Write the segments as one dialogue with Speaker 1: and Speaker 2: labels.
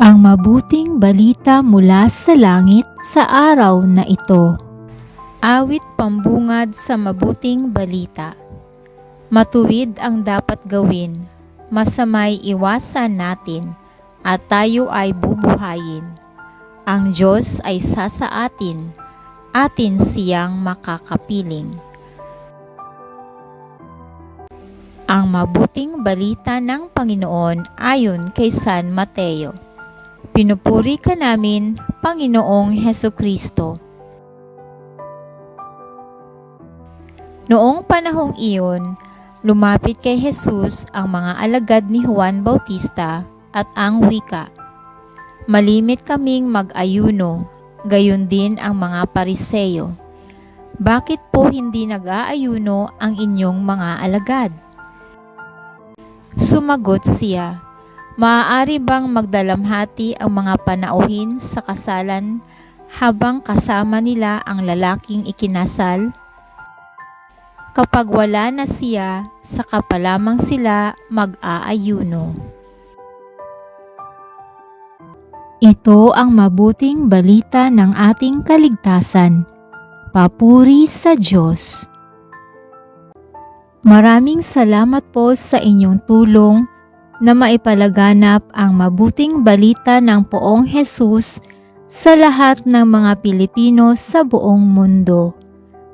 Speaker 1: Ang mabuting balita mula sa langit sa araw na ito. Awit pambungad sa mabuting balita. Matuwid ang dapat gawin, masamay iwasan natin, at tayo ay bubuhayin. Ang Diyos ay sasaatin, atin siyang makakapiling. Ang mabuting balita ng Panginoon ayon kay San Mateo. Pinupuri ka namin, Panginoong Heso Kristo. Noong panahong iyon, lumapit kay Jesus ang mga alagad ni Juan Bautista at ang wika. Malimit kaming mag-ayuno, gayon din ang mga pariseyo. Bakit po hindi nag-aayuno ang inyong mga alagad? Sumagot siya, Maaari bang magdalamhati ang mga panauhin sa kasalan habang kasama nila ang lalaking ikinasal? Kapag wala na siya, saka pa lamang sila mag-aayuno. Ito ang mabuting balita ng ating kaligtasan. Papuri sa Diyos. Maraming salamat po sa inyong tulong na maipalaganap ang mabuting balita ng poong Jesus sa lahat ng mga Pilipino sa buong mundo.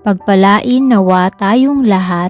Speaker 1: Pagpalain nawa tayong lahat.